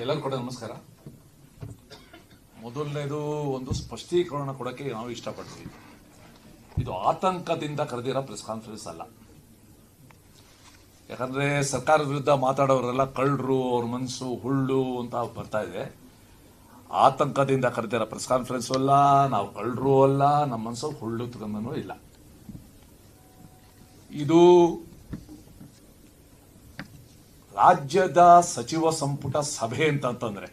ಎಲ್ಲರೂ ಕೂಡ ನಮಸ್ಕಾರ. ಮೊದಲನೇದು ಒಂದು ಸ್ಪಷ್ಟೀಕರಣ ಕೊಡಕ್ಕೆ ನಾವು ಇಷ್ಟಪಡ್ತೀವಿ. ಇದು ಆತಂಕದಿಂದ ಕರೆದಿರೋ ಪ್ರೆಸ್ ಕಾನ್ಫರೆನ್ಸ್ ಅಲ್ಲ. ಯಾಕಂದ್ರೆ ಸರ್ಕಾರದ ವಿರುದ್ಧ ಮಾತಾಡೋರೆಲ್ಲ ಕಳ್ಳರು, ಅವ್ರ ಮನಸ್ಸು ಹುಳ್ಳು ಅಂತ ಬರ್ತಾ ಇದೆ. ಆತಂಕದಿಂದ ಕರೆದಿರೋ ಪ್ರೆಸ್ ಕಾನ್ಫರೆನ್ಸ್ ಅಲ್ಲ, ನಾವು ಕಳ್ಳರು ಅಲ್ಲ, ನಮ್ಮ ಮನಸ್ಸು ಹುಳ್ಳು ತಗೊಂಡನೂ ಇಲ್ಲ. ಇದು ರಾಜ್ಯದ ಸಚಿವ ಸಂಪುಟ ಸಭೆ ಅಂತಂತಂದ್ರೆ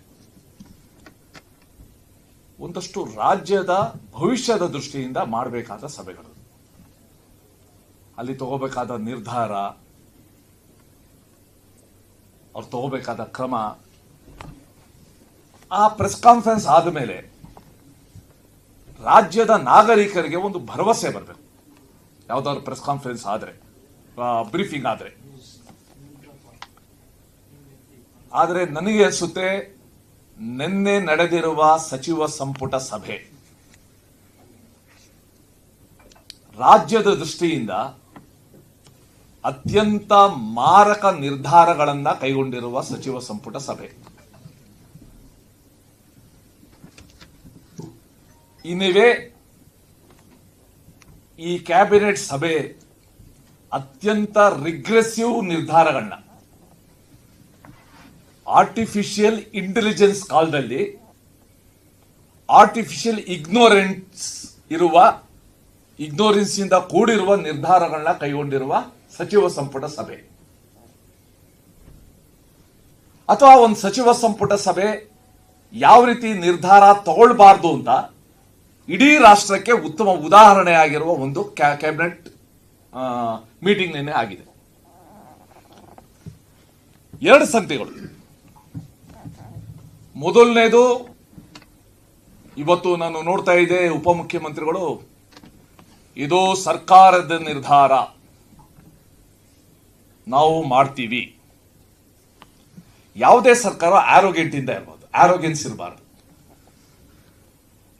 ಒಂದಷ್ಟು ರಾಜ್ಯದ ಭವಿಷ್ಯದ ದೃಷ್ಟಿಯಿಂದ ಮಾಡಬೇಕಾದ ಸಭೆಗಳು. ಅಲ್ಲಿ ತಗೋಬೇಕಾದ ನಿರ್ಧಾರ, ಅವ್ರು ತಗೋಬೇಕಾದ ಕ್ರಮ. ಆ ಪ್ರೆಸ್ ಕಾನ್ಫರೆನ್ಸ್ ಆದಮೇಲೆ ರಾಜ್ಯದ ನಾಗರಿಕರಿಗೆ ಒಂದು ಭರವಸೆ ಬರಬೇಕು. ಯಾವುದಾದ್ರು ಪ್ರೆಸ್ ಕಾನ್ಫರೆನ್ಸ್ ಆದರೆ ಬ್ರೀಫಿಂಗ್ ಆದ್ರೆ. ಆದರೆ ನನಗೆ ಅನಿಸುತ್ತೆ, ನಿನ್ನೆ ನಡೆದಿರುವ ಸಚಿವ ಸಂಪುಟ ಸಭೆ. ರಾಜ್ಯದ ದೃಷ್ಟಿಯಿಂದ ಅತ್ಯಂತ ಮಾರಕ ನಿರ್ಧಾರಗಳನ್ನ ಕೈಗೊಂಡಿರುವ ಸಚಿವ ಸಂಪುಟ ಸಭೆ. ಇನ್ನಿವೆ ಈ ಕ್ಯಾಬಿನೆಟ್ ಸಭೆ ಅತ್ಯಂತ ರಿಗ್ರೆಸಿವ್ ನಿರ್ಧಾರಗಳನ್ನ ಆರ್ಟಿಫಿಷಿಯಲ್ ಇಂಟೆಲಿಜೆನ್ಸ್ ಕಾಲದಲ್ಲಿ ಆರ್ಟಿಫಿಷಿಯಲ್ ಇಗ್ನೋರೆನ್ಸ್ ಇರುವ ಇಗ್ನೋರೆನ್ಸ್ ಇಂದ ಕೂಡಿರುವ ನಿರ್ಧಾರಗಳನ್ನ ಕೈಗೊಂಡಿರುವ ಸಚಿವ ಸಂಪುಟ ಸಭೆ. ಅಥವಾ ಒಂದು ಸಚಿವ ಸಂಪುಟ ಸಭೆ ಯಾವ ರೀತಿ ನಿರ್ಧಾರ ತಗೊಳ್ಬಾರ್ದು ಅಂತ ಇಡೀ ರಾಷ್ಟ್ರಕ್ಕೆ ಉತ್ತಮ ಉದಾಹರಣೆ ಆಗಿರುವ ಒಂದು ಕ್ಯಾಬಿನೆಟ್ ಮೀಟಿಂಗ್ ನಿನ್ನೆ ಆಗಿದೆ. ಎರಡು ಸಂಗತಿಗಳು ಮೊದಲನೇದು, ಇವತ್ತು ನಾನು ನೋಡ್ತಾ ಇದ್ದೆ ಉಪಮುಖ್ಯಮಂತ್ರಿಗಳು, ಇದು ಸರ್ಕಾರದ ನಿರ್ಧಾರ. ನಾವು ಮಾಡ್ತೀವಿ. ಯಾವುದೇ ಸರ್ಕಾರ ಆರೋಗ್ಯಂಟ್ ಇಂದ ಇರ್ಬೋದು ಆರೋಗ್ಯನ್ಸ್ ಇರಬಾರ್ದು.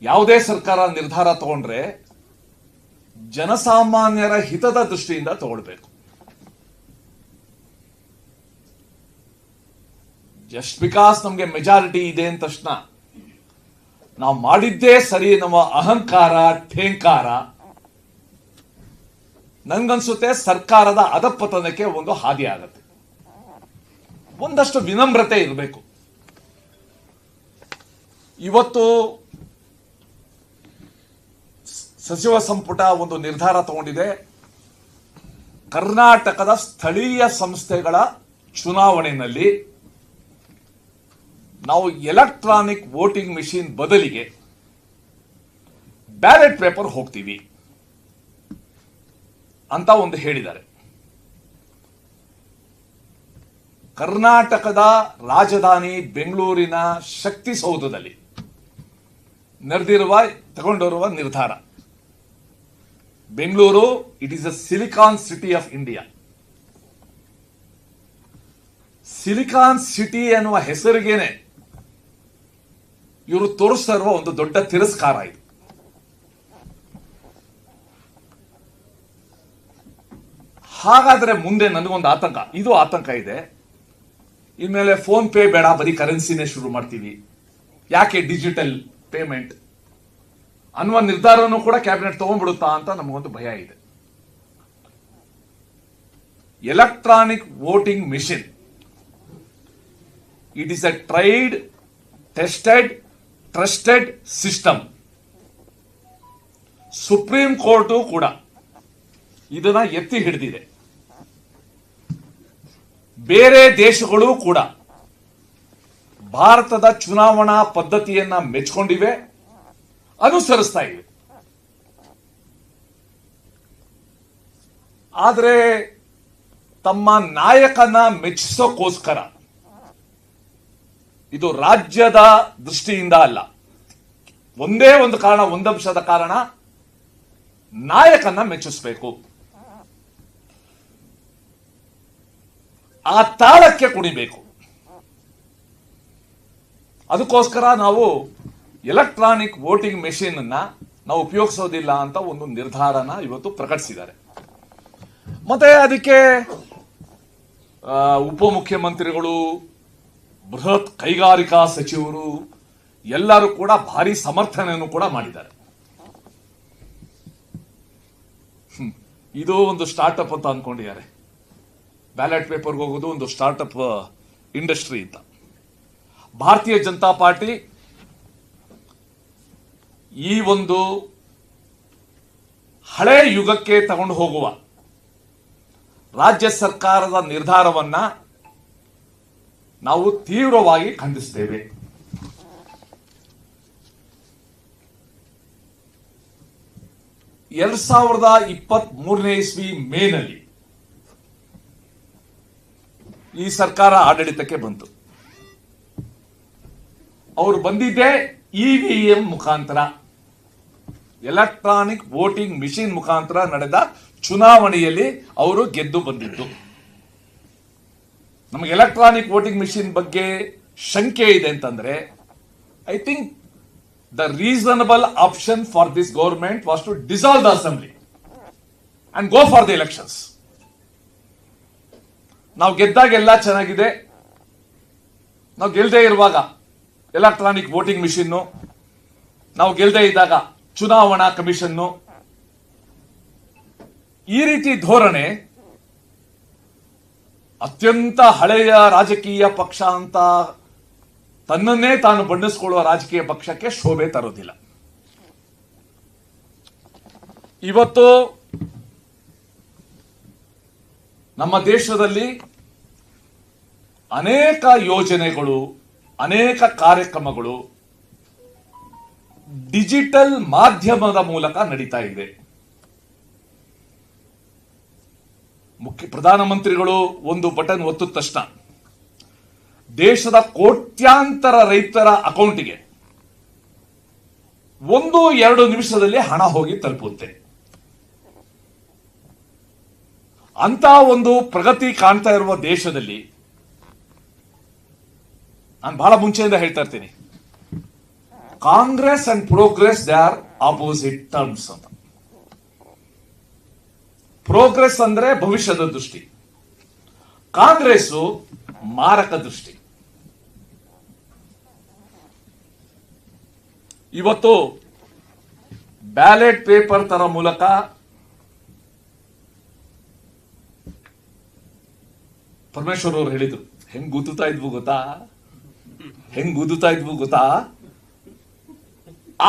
ಯಾವುದೇ ಸರ್ಕಾರ ನಿರ್ಧಾರ ತಗೊಂಡ್ರೆ, ಜನಸಾಮಾನ್ಯರ ಹಿತದ ದೃಷ್ಟಿಯಿಂದ ತಗೊಳ್ಬೇಕು. ಜಸ್ಟ್ ಬಿಕಾಸ್ ನಮಗೆ ಮೆಜಾರಿಟಿ ಇದೆ ಅಂದ ತಕ್ಷಣ ನಾವು ಮಾಡಿದ್ದೇ ಸರಿ ನಮ್ಮ ಅಹಂಕಾರ, ಠೇಂಕಾರ ನನ್ಗನ್ಸುತ್ತೆ ಸರ್ಕಾರದ ಅಧಪತನಕ್ಕೆ ಒಂದು ಹಾದಿ ಆಗತ್ತೆ. ಒಂದಷ್ಟು ವಿನಮ್ರತೆ ಇರಬೇಕು. ಇವತ್ತು ಸಚಿವ ಸಂಪುಟ ಒಂದು ನಿರ್ಧಾರ ತಗೊಂಡಿದೆ. ಕರ್ನಾಟಕದ ಸ್ಥಳೀಯ ಸಂಸ್ಥೆಗಳ ಚುನಾವಣೆಯಲ್ಲಿ ನಾವು ಎಲೆಕ್ಟ್ರಾನಿಕ್ ವೋಟಿಂಗ್ ಮಿಷಿನ್ ಬದಲಿಗೆ ಬ್ಯಾಲೆಟ್ ಪೇಪರ್ ಹೋಗ್ತೀವಿ ಅಂತ ಒಂದು ಹೇಳಿದ್ದಾರೆ. ಕರ್ನಾಟಕದ ರಾಜಧಾನಿ ಬೆಂಗಳೂರಿನ ಶಕ್ತಿ ಸೌಧದಲ್ಲಿ ನಡೆದಿರುವ, ತಗೊಂಡಿರುವ ನಿರ್ಧಾರ. Bengaluru it is a silicon city of India silicon city ಎನ್ನುವ ಹೆಸರಿಗೇನೆ ಇವರು ತೋರಿಸ್ತಾ ಇರುವ ಒಂದು ದೊಡ್ಡ ತಿರಸ್ಕಾರ ಇದು. ಹಾಗಾದ್ರೆ ಮುಂದೆ ನನಗೊಂದು ಆತಂಕ. ಇದು ಆತಂಕ ಇದೆ. ಇನ್ಮೇಲೆ ಫೋನ್ ಪೇ ಬೇಡ, ಬರೀ ಕರೆನ್ಸಿನೇ ಶುರು ಮಾಡ್ತೀವಿ. ಯಾಕೆ ಡಿಜಿಟಲ್ ಪೇಮೆಂಟ್? ಅನ್ನುವ ನಿರ್ಧಾರವನ್ನು ಕೂಡ ಕ್ಯಾಬಿನೆಟ್ ತಗೊಂಡ್ಬಿಡುತ್ತಾ ಅಂತ ನಮಗೊಂದು ಭಯ ಇದೆ. Electronic voting machine. It is a tried tested trusted system. Supreme court ಕೂಡ ಇದನ್ನ ಎತ್ತಿ ಹಿಡಿದಿದೆ. ಬೇರೆ ದೇಶಗಳು ಕೂಡ ಭಾರತದ ಚುನಾವಣಾ ಪದ್ಧತಿಯನ್ನ ಮೆಚ್ಕೊಂಡಿವೆ, ಅನುಸರಿಸ್ತಾ ಇವೆ. ಆದರೆ ತಮ್ಮ ನಾಯಕನ ಮೆಚ್ಚಿಸೋಕ್ಕೋಸ್ಕರ ಇದು ರಾಜ್ಯದ ದೃಷ್ಟಿಯಿಂದ ಅಲ್ಲ. ಒಂದೇ ಒಂದು ಕಾರಣ, ಒಂದಂಶದ ಕಾರಣ ನಾಯಕನ ಮೆಚ್ಚಿಸಬೇಕು. ಆ ತಾಳಕ್ಕೆ ಕುಡಿಬೇಕು ಅದಕ್ಕೋಸ್ಕರ ನಾವು ಎಲೆಕ್ಟ್ರಾನಿಕ್ ವೋಟಿಂಗ್ ಮೆಷಿನ್ ಅನ್ನ ನಾವು ಉಪಯೋಗಿಸೋದಿಲ್ಲ ಅಂತ ಒಂದು ನಿರ್ಧಾರನ ಇವತ್ತು ಪ್ರಕಟಿಸಿದ್ದಾರೆ. ಮತ್ತೆ ಅದಕ್ಕೆ ಉಪಮುಖ್ಯಮಂತ್ರಿಗಳು ಬೃಹತ್ ಕೈಗಾರಿಕಾ ಸಚಿವರು ಎಲ್ಲರೂ ಕೂಡ ಭಾರಿ ಸಮರ್ಥನೆಯನ್ನು ಕೂಡ ಮಾಡಿದ್ದಾರೆ. ಇದು ಒಂದು ಸ್ಟಾರ್ಟ್ಅಪ್ ಅಂತ ಅನ್ಕೊಂಡಿದ್ದಾರೆ. ಬ್ಯಾಲೆಟ್ ಪೇಪರ್ಗೆ ಹೋಗೋದು ಒಂದು ಸ್ಟಾರ್ಟ್ಅಪ್ ಇಂಡಸ್ಟ್ರಿ ಅಂತ. ಭಾರತೀಯ ಜನತಾ ಪಾರ್ಟಿ ಈ ಒಂದು ಹಳೆ ಯುಗಕ್ಕೆ ತಗೊಂಡು ಹೋಗುವ. ರಾಜ್ಯ ಸರ್ಕಾರದ ನಿರ್ಧಾರವನ್ನ ನಾವು ತೀವ್ರವಾಗಿ ಖಂಡಿಸ್ತೇವೆ ಎರಡ್ ಸಾವಿರದ ಇಪ್ಪತ್ತ್ ಮೂರನೇ ಇಸ್ವಿ ಮೇನಲ್ಲಿ ಈ ಸರ್ಕಾರ ಆಡಳಿತಕ್ಕೆ ಬಂತು. ಅವರು ಬಂದಿದ್ದೇ ಇವಿಎಂ ಮುಖಾಂತರ, ಎಲೆಕ್ಟ್ರಾನಿಕ್ ವೋಟಿಂಗ್ ಮಿಷಿನ್ ಮುಖಾಂತರ ನಡೆದ ಚುನಾವಣೆಯಲ್ಲಿ ಅವರು ಗೆದ್ದು ಬಂದಿದ್ದು. ನಮಗೆ ಎಲೆಕ್ಟ್ರಾನಿಕ್ ವೋಟಿಂಗ್ ಮಿಷಿನ್ ಬಗ್ಗೆ ಶಂಕೆ ಇದೆ ಅಂತಂದ್ರೆ I think the reasonable option for this government was to dissolve the assembly and go for the elections ನಾವು ಗೆದ್ದಾಗೆಲ್ಲ ಚೆನ್ನಾಗಿದೆ. ನಾವು ಗೆಲ್ಲದೆ ಇರುವಾಗ ಎಲೆಕ್ಟ್ರಾನಿಕ್ ವೋಟಿಂಗ್ ಮಿಷಿನ್ನು ನಾವು ಗೆಲ್ಲದೆ ಇದ್ದಾಗ ಚುನಾವಣಾ ಕಮಿಷನ್ನು ಈ ರೀತಿ ಧೋರಣೆ ಅತ್ಯಂತ ಹಳೆಯ ರಾಜಕೀಯ ಪಕ್ಷ ಅಂತ ತನ್ನನ್ನೇ ತಾನು ಬಣ್ಣಿಸಿಕೊಳ್ಳುವ ರಾಜಕೀಯ ಪಕ್ಷಕ್ಕೆ ಶೋಭೆ ತರೋದಿಲ್ಲ ಇವತ್ತು ನಮ್ಮ ದೇಶದಲ್ಲಿ ಅನೇಕ ಯೋಜನೆಗಳು, ಅನೇಕ ಕಾರ್ಯಕ್ರಮಗಳು, ಡಿಜಿಟಲ್ ಮಾಧ್ಯಮದ ಮೂಲಕ ನಡೀತಾ ಇದೆ. ಮುಖ್ಯ ಪ್ರಧಾನಮಂತ್ರಿಗಳು ಒಂದು ಬಟನ್ ಒತ್ತಿದ ತಕ್ಷಣ. ದೇಶದ ಕೋಟ್ಯಾಂತರ ರೈತರ ಅಕೌಂಟಿಗೆ ಒಂದು, ಎರಡು ನಿಮಿಷದಲ್ಲಿ ಹಣ ಹೋಗಿ ತಲುಪುತ್ತೆ. ಅಂತ ಒಂದು ಪ್ರಗತಿ ಕಾಣ್ತಾ ಇರುವ ದೇಶದಲ್ಲಿ ನಾನು ಬಹಳ ಮುಂಚೆಯಿಂದ ಹೇಳ್ತಾ ಇರ್ತೀನಿ. Congress and progress, they are opposite terms ಅಂತ. ಪ್ರೋಗ್ರೆಸ್ ಅಂದ್ರೆ ಭವಿಷ್ಯದ ದೃಷ್ಟಿ. ಕಾಂಗ್ರೆಸ್ ಮಾರಕ ದೃಷ್ಟಿ. ಇವತ್ತು ಬ್ಯಾಲೆಟ್ ಪೇಪರ್ ತರ ಮೂಲಕ ಪರಮೇಶ್ವರ್ ಅವರು ಹೇಳಿದ್ರು, ಹೆಂಗ್ ಗುದ್ದುತ್ತಾ ಇದ್ವು ಗೊತ್ತಾ? ಹೆಂಗ್ ಗುದ್ದುತ್ತಾ ಇದ್ವು ಗೊತ್ತಾ?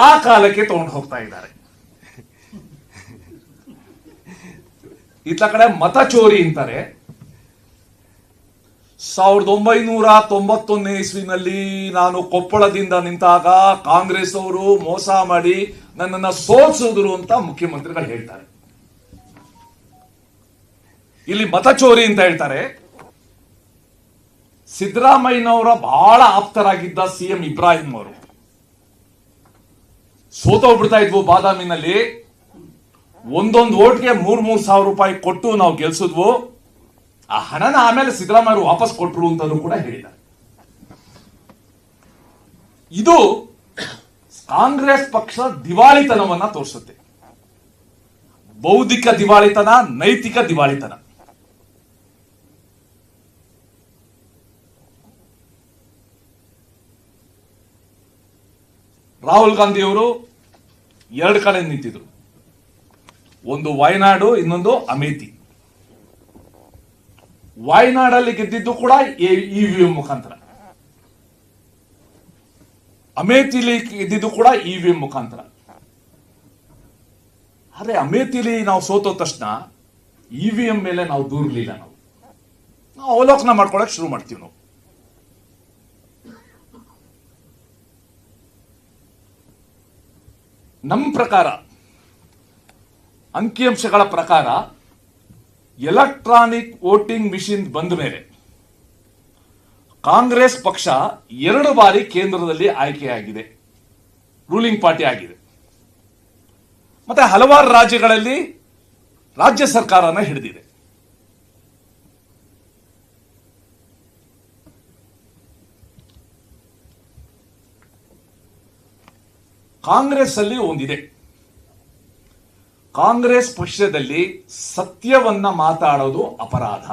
ಆ ಕಾಲಕ್ಕೆ ತಗೊಂಡು ಹೋಗ್ತಾ ಇದ್ದಾರೆ. ಇತ್ತ ಕಡೆ ಮತ ಚೋರಿ ಅಂತಾರೆ. ಸಾವಿರದ ಒಂಬೈನೂರ ತೊಂಬತ್ತೊಂದನೇ ಇಸ್ವಿನಲ್ಲಿ ನಾನು ಕೊಪ್ಪಳದಿಂದ ನಿಂತಾಗ ಕಾಂಗ್ರೆಸ್ ಅವರು ಮೋಸ ಮಾಡಿ ನನ್ನನ್ನ ಸೋಲ್ಸಿದ್ರು ಅಂತ ಮುಖ್ಯಮಂತ್ರಿಗಳು ಹೇಳ್ತಾರೆ. ಇಲ್ಲಿ ಮತ ಚೋರಿ ಅಂತ ಹೇಳ್ತಾರೆ. ಸಿದ್ದರಾಮಯ್ಯನವರ ಬಹಳ ಆಪ್ತರಾಗಿದ್ದ ಸಿಎಂ ಇಬ್ರಾಹಿಂ ಅವರು ಸೋತೋಗ್ಬಿಡ್ತಾ ಇದ್ವು ಬಾದಾಮಿನಲ್ಲಿ. ಒಂದೊಂದು ಓಟ್ಗೆ ಮೂರ್ ಮೂರ್ ಸಾವಿರ ರೂಪಾಯಿ ಕೊಟ್ಟು ನಾವು ಗೆಲ್ಸಿದ್ವು. ಆ ಹಣನ ಆಮೇಲೆ ಸಿದ್ದರಾಮಯ್ಯ ವಾಪಸ್ ಕೊಟ್ರು ಅಂತಲೂ ಕೂಡ ಹೇಳಿದ್ದಾರೆ. ಇದು ಕಾಂಗ್ರೆಸ್ ಪಕ್ಷ ದಿವಾಳಿತನವನ್ನ ತೋರಿಸುತ್ತೆ. ಬೌದ್ಧಿಕ ದಿವಾಳಿತನ, ನೈತಿಕ ದಿವಾಳಿತನ. ರಾಹುಲ್ ಗಾಂಧಿ ಅವರು ಎರಡು ಕಡೆ ನಿಂತಿದ್ರು. ಒಂದು ವಯನಾಡು, ಇನ್ನೊಂದು ಅಮೇತಿ. ವಾಯ್ನಾಡಲ್ಲಿ ಗೆದ್ದಿದ್ದು ಕೂಡ ಇವಿಎಂ ಮುಖಾಂತರ. ಅಮೇತಿಲಿ ಗೆದ್ದಿದ್ದು ಕೂಡ ಇವಿಎಂ ಮುಖಾಂತರ. ಆದ್ರೆ ಅಮೇತಿಲಿ ನಾವು ಸೋತೋ ತಕ್ಷಣ ಇವಿಎಂ ಮೇಲೆ ನಾವು ದೂರಲಿಲ್ಲ ನಾವು. ನಾವು ಅವಲೋಕನ ಮಾಡ್ಕೊಳಕ್ ಶುರು ಮಾಡ್ತೀವಿ ನಾವು. ನಮ್ಮ ಪ್ರಕಾರ ಅಂಕಿಅಂಶಗಳ ಪ್ರಕಾರ ಎಲೆಕ್ಟ್ರಾನಿಕ್ ವೋಟಿಂಗ್ ಮಿಷಿನ್ ಬಂದ ಮೇಲೆ ಕಾಂಗ್ರೆಸ್ ಪಕ್ಷ ಎರಡು ಬಾರಿ ಕೇಂದ್ರದಲ್ಲಿ ಆಯ್ಕೆಯಾಗಿದೆ ರೂಲಿಂಗ್ ಪಾರ್ಟಿ ಆಗಿದೆ. ಮತ್ತೆ ಹಲವಾರು ರಾಜ್ಯಗಳಲ್ಲಿ ರಾಜ್ಯ ಸರ್ಕಾರನ ಹಿಡಿದಿದೆ. ಕಾಂಗ್ರೆಸ್ ಅಲ್ಲಿ ಒಂದಿದೆ. ಕಾಂಗ್ರೆಸ್ ಪಕ್ಷದಲ್ಲಿ ಸತ್ಯವನ್ನ ಮಾತಾಡೋದು ಅಪರಾಧ.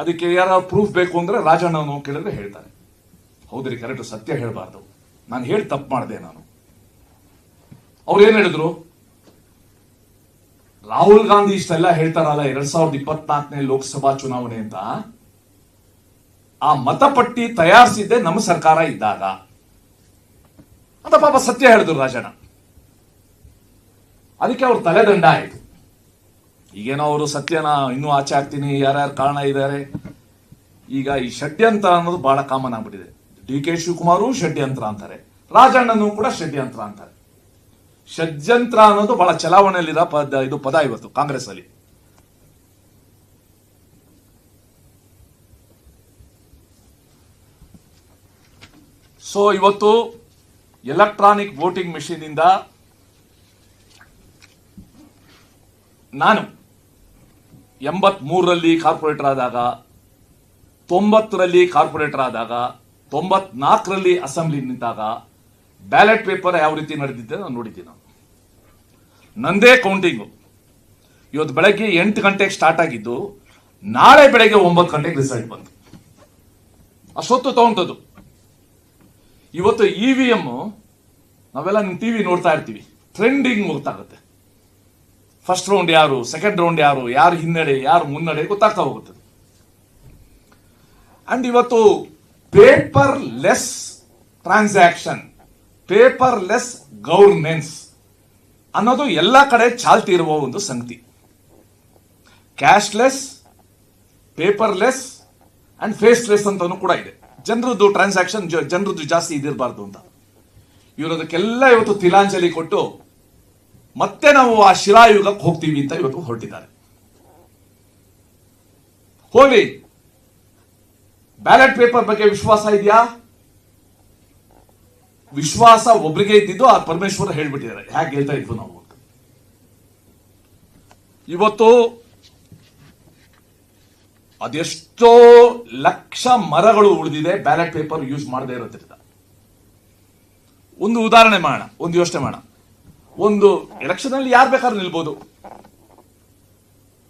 ಅದಕ್ಕೆ ಯಾರ ಪ್ರೂಫ್ ಬೇಕು ಅಂದ್ರೆ ರಾಜಣ್ಣನು ಕೇಳಿದ್ರೆ ಹೇಳ್ತಾರೆ. ಹೌದ್ರಿ ಕರೆಕ್ಟ್ ಸತ್ಯ ಹೇಳಬಾರ್ದು. ನಾನು ಹೇಳಿ ತಪ್ಪು ಮಾಡಿದೆ ನಾನು. ಅವ್ರು ಏನ್ ಹೇಳಿದ್ರು? ರಾಹುಲ್ ಗಾಂಧಿ ಇಷ್ಟೆಲ್ಲ ಹೇಳ್ತಾರಲ್ಲ ಎರಡ್ ಸಾವಿರದ ಇಪ್ಪತ್ನಾಲ್ಕನೇ ಲೋಕಸಭಾ ಚುನಾವಣೆ ಅಂತ. ಆ ಮತಪಟ್ಟಿ ತಯಾರಿಸಿದ್ದೆ ನಮ್ಮ ಸರ್ಕಾರ ಇದ್ದಾಗ. ಅಂತ ಪಾಪ ಸತ್ಯ ಹೇಳಿದ್ರು ರಾಜಣ್ಣ. ಅದಕ್ಕೆ ಅವ್ರ ತಲೆದಂಡ ಆಯ್ತು. ಈಗೇನೋ ಅವರು ಸತ್ಯನ ಇನ್ನೂ ಆಚೆ ಹಾಕ್ತೀನಿ, ಯಾರ್ಯಾರು ಕಾರಣ ಇದ್ದಾರೆ ಈಗ ಈ ಷಡ್ಯಂತ್ರ ಅನ್ನೋದು ಬಹಳ ಕಾಮನ್ ಆಗ್ಬಿಟ್ಟಿದೆ. ಡಿ ಕೆ ಶಿವಕುಮಾರು ಷಡ್ಯಂತ್ರ ಅಂತಾರೆ. ರಾಜಣ್ಣನು ಕೂಡ ಷಡ್ಯಂತ್ರ ಅಂತಾರೆ. ಷಡ್ಯಂತ್ರ ಅನ್ನೋದು ಬಹಳ ಚಲಾವಣೆಯಲ್ಲಿರೋ ಪದ, ಇದು ಪದ ಇವತ್ತು ಕಾಂಗ್ರೆಸ್ ಅಲ್ಲಿ. ಸೊ ಇವತ್ತು ಎಲೆಕ್ಟ್ರಾನಿಕ್ ವೋಟಿಂಗ್ ಮೆಷಿನಿಂದ ನಾನು ಎಂಬತ್ ಮೂರರಲ್ಲಿ ಕಾರ್ಪೊರೇಟರ್ ಆದಾಗ, ತೊಂಬತ್ತರಲ್ಲಿ ಕಾರ್ಪೊರೇಟರ್ ಆದಾಗ, ತೊಂಬತ್ನಾಲ್ಕರಲ್ಲಿ ಅಸೆಂಬ್ಲಿ ನಿಂತಾಗ ಬ್ಯಾಲೆಟ್ ಪೇಪರ್ ಯಾವ ರೀತಿ ನಡೆದಿದ್ದೆ ನಾನು ನೋಡಿದ್ದೀನಿ ನಾನು. ನಂದೇ ಕೌಂಟಿಂಗು ಇವತ್ತು ಬೆಳಗ್ಗೆ ಎಂಟು ಗಂಟೆಗೆ ಸ್ಟಾರ್ಟ್ ಆಗಿದ್ದು, ನಾಳೆ ಬೆಳಗ್ಗೆ ಒಂಬತ್ತು ಗಂಟೆಗೆ ರಿಸಲ್ಟ್ ಬಂತು. ಅಷ್ಟೊತ್ತು ತಗೊಂತದ್ದು. ಇವತ್ತು ಇ ವಿ ಎಂ ನಾವೆಲ್ಲ ನಿಮ್ಮ ಟಿವಿ ನೋಡ್ತಾ ಇರ್ತೀವಿ. ಟ್ರೆಂಡಿಂಗ್ ಗೊತ್ತಾಗುತ್ತೆ ಫಸ್ಟ್ ರೌಂಡ್ ಯಾರು ಸೆಕೆಂಡ್ ರೌಂಡ್ ಯಾರು ಯಾರು ಹಿನ್ನಡೆ, ಯಾರು ಮುನ್ನಡೆ ಗೊತ್ತಾಗ್ತಾ ಹೋಗುತ್ತೆ. ಅಂಡ್ ಇವತ್ತು paperless transaction paperless governance ಅನ್ನೋದು ಎಲ್ಲ ಕಡೆ ಚಾಲ್ತಿ ಇರುವ ಒಂದು ಸಂಗತಿ. ಕ್ಯಾಶ್ಲೆಸ್ ಪೇಪರ್ಲೆಸ್ ಅಂಡ್ ಫೇಸ್ಲೆಸ್ ಅಂತ ಕೂಡ ಇದೆ. ಜನರದ್ದು ಟ್ರಾನ್ಸಾಕ್ಷನ್ ಜನರದ್ದು ಜಾಸ್ತಿ ಇದಿರಬಾರ್ದು ಅಂತ. ಇವರು ಅದಕ್ಕೆಲ್ಲ ಇವತ್ತು ತಿಲಾಂಜಲಿ ಕೊಟ್ಟು ಮತ್ತೆ ನಾವು ಆ ಶಿಲಾಯುಗಕ್ಕೆ ಹೋಗ್ತೀವಿ ಅಂತ ಇವತ್ತು ಹೊರಟಿದ್ದಾರೆ. ಹೋಗ್ಲಿ. ಬ್ಯಾಲೆಟ್ ಪೇಪರ್ ಬಗ್ಗೆ ವಿಶ್ವಾಸ ಇದೆಯಾ? ವಿಶ್ವಾಸ ಒಬ್ರಿಗೆ ಇದ್ದಿದ್ದು ಆ ಪರಮೇಶ್ವರ ಹೇಳ್ಬಿಟ್ಟಿದ್ದಾರೆ. ಹೇಗೆ ಹೇಳ್ತಾ ಇದ್ವು ನಾವು? ಇವತ್ತು ಅದೆಷ್ಟೋ ಲಕ್ಷ ಮರಗಳು ಉಳಿದಿದೆ, ಬ್ಯಾಲೆಟ್ ಪೇಪರ್ ಯೂಸ್ ಮಾಡದೇ ಇರೋದ್ರಿಂದ. ಒಂದು ಉದಾಹರಣೆ ಮಾಡೋಣ, ಒಂದು ಯೋಚನೆ ಮಾಡೋಣ. ಒಂದು ಎಲೆಕ್ಷನ್ ಅಲ್ಲಿ ಯಾರು ಬೇಕಾದ್ರೂ ನಿಲ್ಬೋದು.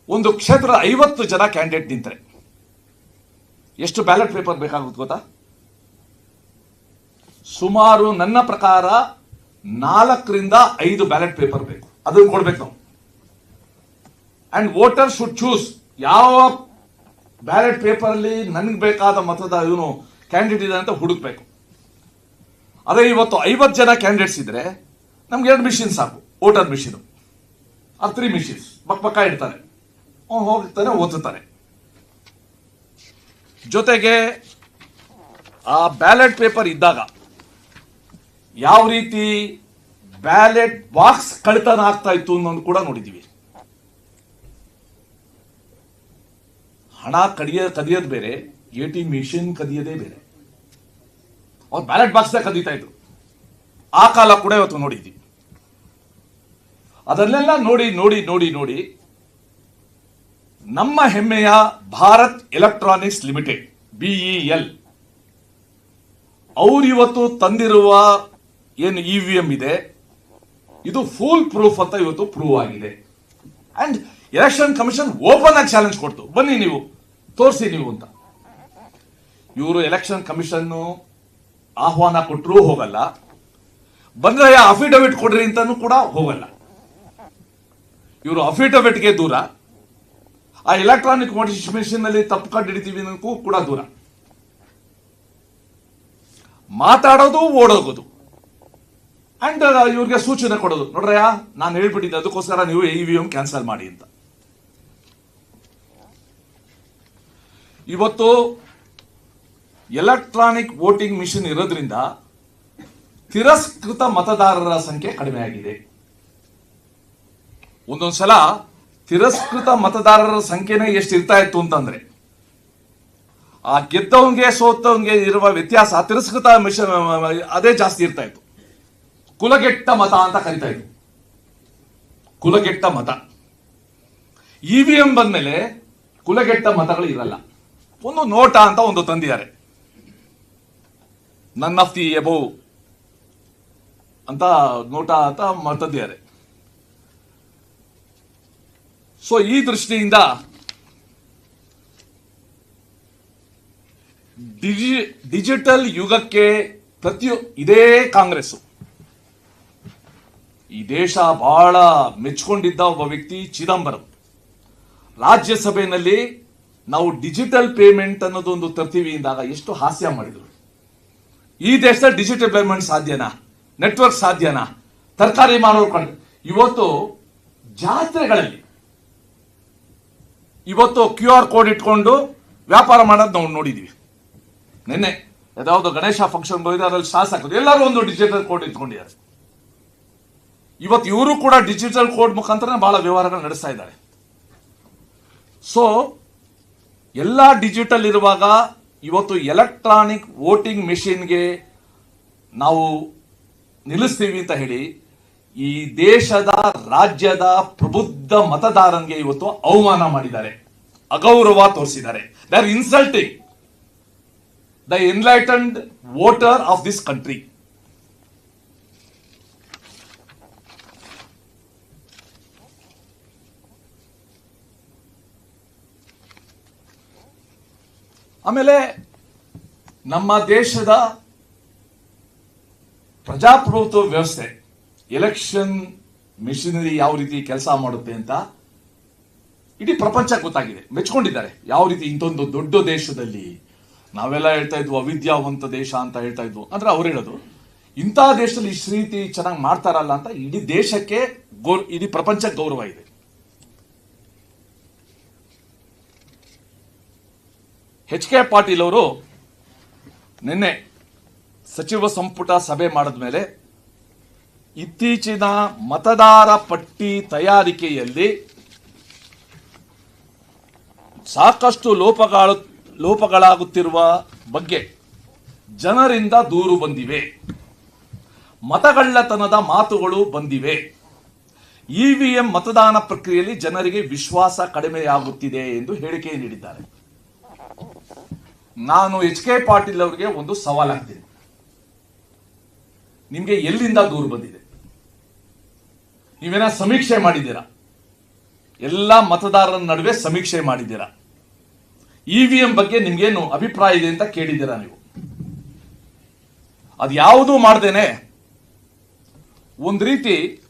ಒಂದು ಕ್ಷೇತ್ರದ ಐವತ್ತು ಜನ ಕ್ಯಾಂಡಿಡೇಟ್ ನಿಂತರೆ. ಎಷ್ಟು ಬ್ಯಾಲೆಟ್ ಪೇಪರ್ ಬೇಕಾಗುತ್ತೆ ಗೊತ್ತಾ? ಸುಮಾರು ನನ್ನ ಪ್ರಕಾರ ನಾಲ್ಕರಿಂದ ಐದು ಬ್ಯಾಲೆಟ್ ಪೇಪರ್ ಬೇಕು. ಅದನ್ನು ಕೊಡ್ಬೇಕು ನಾವು. ಅಂಡ್ ವೋಟರ್ ಶುಡ್ ಚೂಸ್ ಯಾವ ಬ್ಯಾಲೆಟ್ ಪೇಪರ್ ಅಲ್ಲಿ ನನಗೆ ಬೇಕಾದ ಮತದ ಇವನು ಕ್ಯಾಂಡಿಡೇಟ್ ಇದೆ ಅಂತ ಹುಡುಕ್ಬೇಕು. ಅದೇ ಇವತ್ತು ಐವತ್ತು ಜನ ಕ್ಯಾಂಡಿಡೇಟ್ಸ್ ಇದ್ರೆ ನಮ್ಗೆ ಎರಡು ಮಿಷಿನ್ ಸಾಕು, ವೋಟರ್ ಮಿಷಿನ್. ಆ ತ್ರೀ ಮಿಷಿನ್ಸ್ ಬಕ್ ಬಕ್ಕ ಇಡ್ತಾರೆ ಅವ್ನು ಹೋಗ್ತಾನೆ ಓದುತ್ತಾನೆ ಜೊತೆಗೆ ಆ ಬ್ಯಾಲೆಟ್ ಪೇಪರ್ ಇದ್ದಾಗ ಯಾವ ರೀತಿ ಬ್ಯಾಲೆಟ್ ಬಾಕ್ಸ್ ಕಳ್ತನ ಆಗ್ತಾ ಇತ್ತು ಅನ್ನೋದು ಕೂಡ ನೋಡಿದೀವಿ. ಹಣ ಕಡಿಯ ಕದಿಯೋದು ಬೇರೆ ಎ ಟಿ ಮಿಷಿನ್ ಕದಿಯೋದೇ ಬೇರೆ. ಅವ್ರು ಬ್ಯಾಲೆಟ್ ಬಾಕ್ಸ್ ಕದೀತಾ ಇದ್ರು. ಆ ಕಾಲ ಕೂಡ ಇವತ್ತು ನೋಡಿದ್ವಿ. ಅದನ್ನೆಲ್ಲ ನೋಡಿ ನೋಡಿ ನೋಡಿ ನೋಡಿ ನಮ್ಮ ಹೆಮ್ಮೆಯ Bharat electronics limited B E L ಇವತ್ತು ತಂದಿರುವ ಏನು ಇ ವಿ ಎಂ ಇದೆ, ಇದು ಫುಲ್ ಪ್ರೂಫ್ ಅಂತ ಇವತ್ತು ಪ್ರೂವ್ ಆಗಿದೆ. ಅಂಡ್ ಎಲೆಕ್ಷನ್ ಕಮಿಷನ್ ಓಪನ್ ಆಗಿ ಚಾಲೆಂಜ್ ಕೊಡ್ತು. ಬನ್ನಿ ನೀವು, ತೋರಿಸಿ ನೀವು ಅಂತ. ಇವರು ಎಲೆಕ್ಷನ್ ಕಮಿಷನ್ ಆಹ್ವಾನ ಕೊಟ್ಟರೂ ಹೋಗಲ್ಲ. ಬಂದ್ರೆ ಅಫಿಡವಿಟ್ ಕೊಡ್ರಿ ಅಂತಾನು ಕೂಡ ಹೋಗಲ್ಲ. ಇವರು ಅಫಿಡವಿಟ್ಗೆ ದೂರ. ಆ ಎಲೆಕ್ಟ್ರಾನಿಕ್ ಮಿಷಿನ್ ಅಲ್ಲಿ ತಪ್ಪು ಕಂಡು ಹಿಡಿತೀವಿ ಅನ್ನೋಕ್ಕೂ ಕೂಡ ದೂರ. ಮಾತಾಡೋದು, ಓಡೋಗೋದು. ಅಂಡ್ ಇವ್ರಿಗೆ ಸೂಚನೆ ಕೊಡೋದು. ನೋಡ್ರಯ್ಯ, ನಾನು ಹೇಳ್ಬಿಟ್ಟಿದ್ದೆ ಅದಕ್ಕೋಸ್ಕರ ನೀವು ಇ ವಿ ಎಂ ಕ್ಯಾನ್ಸಲ್ ಮಾಡಿ ಅಂತ. ಇವತ್ತು ಎಲೆಕ್ಟ್ರಾನಿಕ್ ವೋಟಿಂಗ್ ಮಿಷಿನ್ ಇರೋದ್ರಿಂದ ತಿರಸ್ಕೃತ ಮತದಾರರ ಸಂಖ್ಯೆ ಕಡಿಮೆ ಆಗಿದೆ. ಒಂದೊಂದ್ಸಲ ತಿರಸ್ಕೃತ ಮತದಾರರ ಸಂಖ್ಯೆನೇ ಎಷ್ಟು ಇರ್ತಾ ಇತ್ತು ಅಂತಂದ್ರೆ, ಆ ಗೆದ್ದವಂಗೆ ಸೋತವಂಗೆ ಇರುವ ವ್ಯತ್ಯಾಸ ತಿರಸ್ಕೃತ ಮಿಷನ್ ಅದೇ ಜಾಸ್ತಿ ಇರ್ತಾ ಇತ್ತು. ಕುಲಗೆಟ್ಟ ಮತ ಅಂತ ಕರಿತಾ ಇದ್ರು. ಕುಲಗೆಟ್ಟ ಮತ. ಇ ವಿ ಎಂ ಬಂದ್ಮೇಲೆ ಕುಲಗೆಟ್ಟ ಮತಗಳು ಇರಲ್ಲ. ಒಂದು ನೋಟ ಅಂತ ಒಂದು ತಂದಿದ್ದಾರೆ. ನನ್ ಆಫ್ ದಿ ಎಬೋ ಅಂತ ನೋಟ ಅಂತ ತಂದಿದ್ದಾರೆ. ಸೊ ಈ ದೃಷ್ಟಿಯಿಂದ ಡಿಜಿ ಡಿಜಿಟಲ್ ಯುಗಕ್ಕೆ ಪ್ರತಿಯೊ, ಇದೇ ಕಾಂಗ್ರೆಸ್ ಈ ದೇಶ ಬಹಳ ಮೆಚ್ಕೊಂಡಿದ್ದ ಒಬ್ಬ ವ್ಯಕ್ತಿ ಚಿದಂಬರಂ. ರಾಜ್ಯಸಭೆಯಲ್ಲಿ ನಾವು ಡಿಜಿಟಲ್ ಪೇಮೆಂಟ್ ಅನ್ನೋದೊಂದು ತರ್ತೀವಿ ಇಂದಾಗ ಎಷ್ಟು ಹಾಸ್ಯ ಮಾಡಿದ್ರು. ಈ ದೇಶದಲ್ಲಿ ಡಿಜಿಟಲ್ ಪೇಮೆಂಟ್ ಸಾಧ್ಯನಾ? ನೆಟ್ವರ್ಕ್ ಸಾಧ್ಯನಾ? ತರಕಾರಿ ಮಾರೋರು ಕಂಡು ಇವತ್ತು ಜಾತ್ರೆಗಳಲ್ಲಿ, ಇವತ್ತು ಕ್ಯೂ ಆರ್ ಕೋಡ್ ಇಟ್ಕೊಂಡು ವ್ಯಾಪಾರ ಮಾಡೋದು ನಾವು ನೋಡಿದೀವಿ. ನಿನ್ನೆ ಯಾವುದೋ ಗಣೇಶ ಫಂಕ್ಷನ್ ಬಂದಿದೆ, ಅದರಲ್ಲಿ ಶಾಸ್ ಹಾಕೋದು ಎಲ್ಲರೂ ಒಂದು ಡಿಜಿಟಲ್ ಕೋಡ್ ಇಟ್ಕೊಂಡಿದ್ದಾರೆ. ಇವತ್ತು ಇವರು ಕೂಡ ಡಿಜಿಟಲ್ ಕೋಡ್ ಮುಖಾಂತರ ಬಹಳ ವ್ಯವಹಾರಗಳು ನಡೆಸ್ತಾ ಇದ್ದಾರೆ. ಸೊ ಎಲ್ಲ ಡಿಜಿಟಲ್ ಇರುವಾಗ ಇವತ್ತು ಎಲೆಕ್ಟ್ರಾನಿಕ್ ವೋಟಿಂಗ್ ಮೆಷಿನ್ಗೆ ನಾವು ನಿಲ್ಲಿಸ್ತೀವಿ ಅಂತ ಹೇಳಿ ಈ ದೇಶದ, ರಾಜ್ಯದ ಪ್ರಬುದ್ಧ ಮತದಾರನಿಗೆ ಇವತ್ತು ಅವಮಾನ ಮಾಡಿದ್ದಾರೆ. ಅಗೌರವ ತೋರಿಸಿದ್ದಾರೆ. They are insulting the enlightened voter of this country ಆಮೇಲೆ ನಮ್ಮ ದೇಶದ ಪ್ರಜಾಪ್ರಭುತ್ವ ವ್ಯವಸ್ಥೆ ಎಲೆಕ್ಷನ್ ಮಿಷಿನರಿ ಯಾವ ರೀತಿ ಕೆಲಸ ಮಾಡುತ್ತೆ ಅಂತ ಇಡೀ ಪ್ರಪಂಚ ಗೊತ್ತಾಗಿದೆ. ಮೆಚ್ಕೊಂಡಿದ್ದಾರೆ ಯಾವ ರೀತಿ ಇಂಥೊಂದು ದೊಡ್ಡ ದೇಶದಲ್ಲಿ. ನಾವೆಲ್ಲ ಹೇಳ್ತಾ ಇದ್ವು ಅವಿದ್ಯಾವಂತ ದೇಶ ಅಂತ ಹೇಳ್ತಾ ಇದ್ವು. ಅಂದ್ರೆ ಅವ್ರು ಹೇಳೋದು, ಇಂಥ ದೇಶದಲ್ಲಿ ಇಷ್ಟು ರೀತಿ ಚೆನ್ನಾಗಿ ಮಾಡ್ತಾರಲ್ಲ ಅಂತ ಇಡೀ ದೇಶಕ್ಕೆ ಗೌರ್ ಇಡೀ ಪ್ರಪಂಚಕ್ಕೆ ಗೌರವ ಇದೆ. ಎಚ್ ಕೆ ಪಾಟೀಲ್ ಅವರು ನಿನ್ನೆ ಸಚಿವ ಸಂಪುಟ ಸಭೆ ಮಾಡಿದ್ಮೇಲೆ ಇತ್ತೀಚಿನ ಮತದಾರ ಪಟ್ಟಿ ತಯಾರಿಕೆಯಲ್ಲಿ ಸಾಕಷ್ಟು ಲೋಪಗಳು ಲೋಪಗಳಾಗುತ್ತಿರುವ ಬಗ್ಗೆ ಜನರಿಂದ ದೂರು ಬಂದಿವೆ. ಮತಗಳ್ಳತನದ ಮಾತುಗಳು ಬಂದಿವೆ. ಇವಿಎಂ ಮತದಾನ ಪ್ರಕ್ರಿಯೆಯಲ್ಲಿ ಜನರಿಗೆ ವಿಶ್ವಾಸ ಕಡಿಮೆಯಾಗುತ್ತಿದೆ ಎಂದು ಹೇಳಿಕೆ ನೀಡಿದ್ದಾರೆ. ನಾನು ಎಚ್ ಕೆ ಪಾಟೀಲ್ ಅವರಿಗೆ ಒಂದು ಸವಾಲ್ ಹಾಕ್ತೀನಿ. ನಿಮ್ಗೆ ಎಲ್ಲಿಂದ ದೂರು ಬಂದಿದೆ? ನೀವೇನ ಸಮೀಕ್ಷೆ ಮಾಡಿದ್ದೀರಾ? ಎಲ್ಲ ಮತದಾರರ ನಡುವೆ ಸಮೀಕ್ಷೆ ಮಾಡಿದ್ದೀರಾ? ಇವಿಎಂ ಬಗ್ಗೆ ನಿಮ್ಗೇನು ಅಭಿಪ್ರಾಯ ಇದೆ ಅಂತ ಕೇಳಿದ್ದೀರಾ ನೀವು? ಅದು ಯಾವುದೂ ಮಾಡ್ದೇನೆ ಒಂದು ರೀತಿ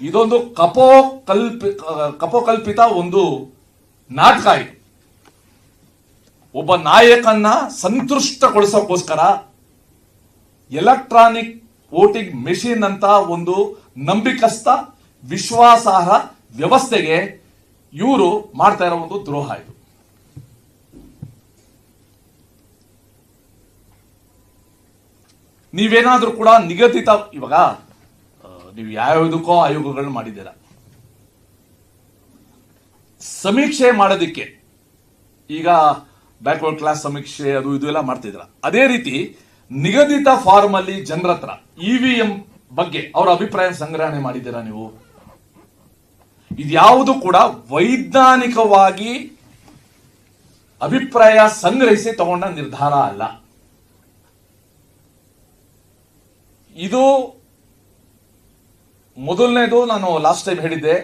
ಇದೊಂದು ಕಪೋ ಕಲ್ಪಿ ಕಪೋಕಲ್ಪಿತ ಒಂದು ನಾಟಕ ಇದು. ಒಬ್ಬ ನಾಯಕನ್ನ ಸಂತುಷ್ಟಗೊಳಿಸೋಕ್ಕೋಸ್ಕರ ಎಲೆಕ್ಟ್ರಾನಿಕ್ ವೋಟಿಂಗ್ ಮೆಷಿನ್ ಅಂತ ಒಂದು ನಂಬಿಕಸ್ಥ ವಿಶ್ವಾಸಾರ್ಹ ವ್ಯವಸ್ಥೆಗೆ ಇವರು ಮಾಡ್ತಾ ಇರೋ ಒಂದು ದ್ರೋಹ ಇದು. ನೀವೇನಾದ್ರೂ ಕೂಡ ನಿಗದಿತ ಇವಾಗ ನೀವು ಯಾವ್ಯಾವುದಕ್ಕೋ ಆಯೋಗಗಳನ್ನ ಮಾಡಿದ್ದೀರ? ಸಮೀಕ್ಷೆ ಮಾಡೋದಕ್ಕೆ ಈಗ ಬ್ಯಾಕ್ವರ್ಡ್ ಕ್ಲಾಸ್ ಸಮೀಕ್ಷೆ ಅದು ಇದು ಎಲ್ಲ ಮಾಡ್ತಿದ್ರ ಅದೇ ರೀತಿ ನಿಗದಿತ ಫಾರ್ಮ್ ಅಲ್ಲಿ ಜನರ ಹತ್ರ ಇವಿಎಂ ಬಗ್ಗೆ ಅವರ ಅಭಿಪ್ರಾಯ ಸಂಗ್ರಹಣೆ ಮಾಡಿದ್ದೀರಾ ನೀವು? ಇದ್ಯಾವುದು ಕೂಡ ವೈಜ್ಞಾನಿಕವಾಗಿ ಅಭಿಪ್ರಾಯ ಸಂಗ್ರಹಿಸಿ ತಗೊಂಡ ನಿರ್ಧಾರ ಅಲ್ಲ. ಇದು ಮೊದಲನೇದು ನಾನು ಲಾಸ್ಟ್ ಟೈಮ್ ಹೇಳಿದ್ದೆ,